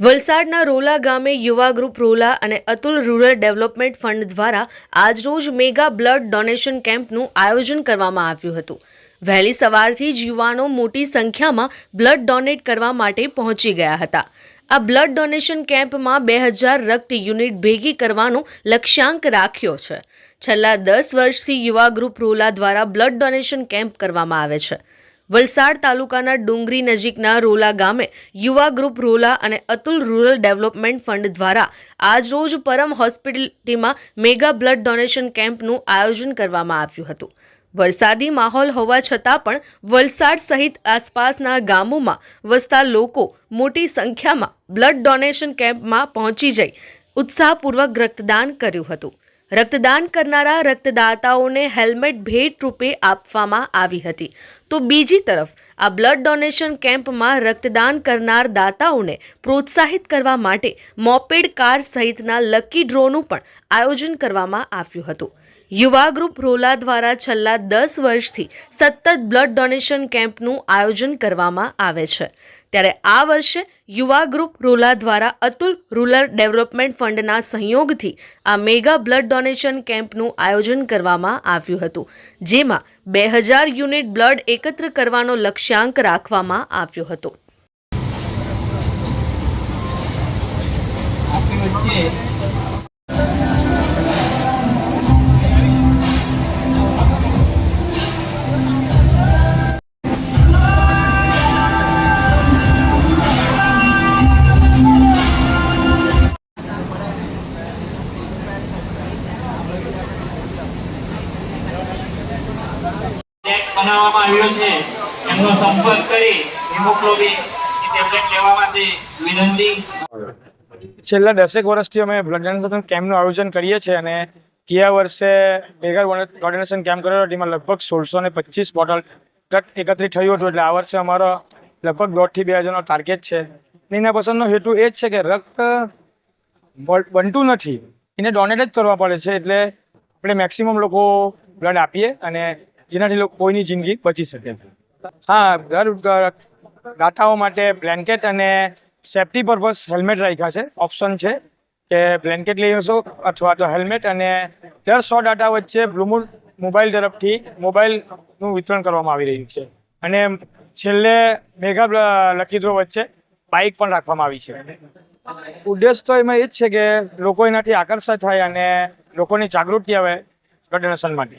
વલસાડના રોલા ગામે યુવા ગ્રુપ રોલા અને અતુલ રૂરલ ડેવલપમેન્ટ ફંડ દ્વારા આજરોજ મેગા બ્લડ ડોનેશન કેમ્પનું આયોજન કરવામાં આવ્યું હતું. વહેલી સવારથી જ યુવાનો મોટી સંખ્યામાં બ્લડ ડોનેટ કરવા માટે પહોંચી ગયા હતા. આ બ્લડ ડોનેશન કેમ્પમાં બે હજાર રક્ત યુનિટ ભેગી કરવાનો લક્ષ્યાંક રાખ્યો છે. છેલ્લા દસ વર્ષથી યુવા ગ્રુપ રોલા દ્વારા બ્લડ ડોનેશન કેમ્પ કરવામાં આવે છે. વલસાડ તાલુકાના ડુંગરી નજીકના રોલા ગામે યુવા ગ્રુપ રોલા અને અતુલ રૂરલ ડેવલપમેન્ટ ફંડ દ્વારા આજરોજ પરમ હોસ્પિટલિટીમાં મેગા બ્લડ ડોનેશન કેમ્પનું આયોજન કરવામાં આવ્યું હતું. વરસાદી માહોલ હોવા છતાં પણ વલસાડ સહિત આસપાસના ગામોમાં વસતા લોકો મોટી સંખ્યામાં બ્લડ ડોનેશન કેમ્પમાં પહોંચી જઈ ઉત્સાહપૂર્વક રક્તદાન કર્યું હતું. રક્તદાન કરનારા રક્તદાતાઓને હેલ્મેટ ભેટ રૂપે આપવામાં આવી હતી. તો બીજી તરફ, આ બ્લડ ડોનેશન કેમ્પમાં રક્તદાન કરનાર દાતાઓને પ્રોત્સાહિત કરવા માટે મોપેડ કાર સહિતના લકી ડ્રોનું પણ આયોજન કરવામાં આવ્યું હતું. યુવા ગ્રુપ રોલા દ્વારા છેલ્લા દસ વર્ષથી સતત બ્લડ ડોનેશન કેમ્પનું આયોજન કરવામાં આવે છે. ત્યારે આ વર્ષે યુવા ગ્રુપ રોલા દ્વારા અતુલ રૂરલ ડેવલપમેન્ટ ફંડના સહયોગથી આ મેગા બ્લડ ડોનેશન કેમ્પનું આયોજન કરવામાં આવ્યું હતું, જેમાં બે હજાર યુનિટ બ્લડ એકત્ર કરવાનો લક્ષ્યાંક રાખવામાં આવ્યો હતો. આપણી વચ્ચે બનાવવામાં આવ્યો છે. એમનો સંપર્ક કરી હિમોગ્લોબિન છેલ્લા દસેક વર્ષથી અમે બ્લડ ડોનેશન કેમ્પનું આયોજન કરીએ છીએ અને ગયા વર્ષે મેગા ડોનેશન કેમ્પ કર્યો હતો એમાં લગભગ સોળસો ને પચીસ બોટલ એકત્રિત થયું હતું. એટલે આ વર્ષે અમારો લગભગ દોઢથી બે હજારનો ટાર્ગેટ છે. એના પસંદનો હેતુ એ જ છે કે રક્ત બનતું નથી. એને ડોનેટ જ કરવા પડે છે. એટલે આપણે મેક્સિમમ લોકો બ્લડ આપીએ અને જેનાથી લોકો કોઈની જિંદગી બચી શકે. હા દર ગાથાઓ માટે બ્લેન્કેટ અને સેફ્ટી પર્પઝ હેલ્મેટ રાખ્યા છે. ઓપ્શન છે કે બ્લેન્કેટ લઈ હશો અથવા તો હેલ્મેટ અને દર સો ડાટા વચ્ચે બ્લુમૂન મોબાઈલ તરફથી મોબાઈલનું વિતરણ કરવામાં આવી રહ્યું છે. અને છેલ્લે મેઘા લકીત્રો વચ્ચે બાઇક પણ રાખવામાં આવી છે. ઉદ્દેશ તો એમાં એ જ છે કે લોકો એનાથી આકર્ષિત થાય અને લોકોની જાગૃતિ આવે ડોનેશન માટે